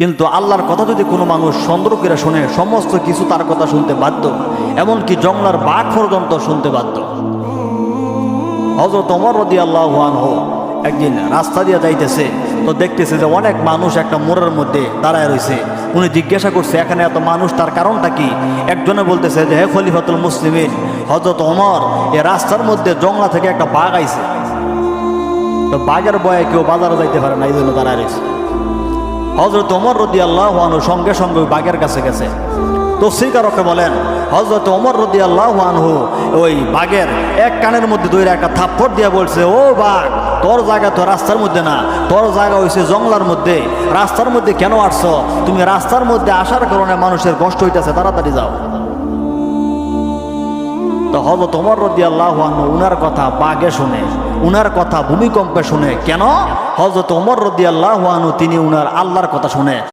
কিন্তু আল্লাহর কথা যদি কোনো মানুষ সুন্দর করে শুনে, সমস্ত কিছু তার কথা শুনতে বাধ্য। এমনকি জংলার বাঘ পর্যন্ত শুনতে বাধ্য। হজরত অমর রদি আল্লাহ হোক একদিন রাস্তা দিয়ে যাইতেছে, তো দেখতেছে যে অনেক মানুষ একটা মোড়ের মধ্যে দাঁড়ায় রয়েছে। উনি জিজ্ঞাসা করছে, এখানে এত মানুষ, তার কারণটা কি? একজনে বলতেছে যে, হে খলিফাতুল মুসলিমিন হজরত অমর এ রাস্তার মধ্যে জংলা থেকে একটা বাঘ আইছে। তো বাঘের বয়ে কেউ বাজারে যাইতে পারে না, এই জন্য দাঁড়ায় রয়েছে। হজরত ওমর রদি আল্লাহ সঙ্গে সঙ্গে ওই বাঘের কাছে গেছে। তো স্বীকারকে বলেন হজরত ওমর রদি আল্লাহ আনহু ওই বাঘের এক কানের মধ্যে দৈরে একটা থাপ্পড় দিয়ে বলছে, ও বাঘ, তোর জায়গা তো রাস্তার মধ্যে না, তোর জায়গা হয়েছে জঙ্গলার মধ্যে। রাস্তার মধ্যে কেন আসছ? তুমি রাস্তার মধ্যে আসার কারণে মানুষের কষ্ট হইতেছে, তাড়াতাড়ি যাও। তো হজরত ওমর রদি আল্লাহ উনার কথা বাঘে শুনে, উনার কথা ভূমিকম্পে শুনে, কেন? হজরত ওমর রদি আল্লাহ তিনি উনার আল্লাহর কথা শুনে।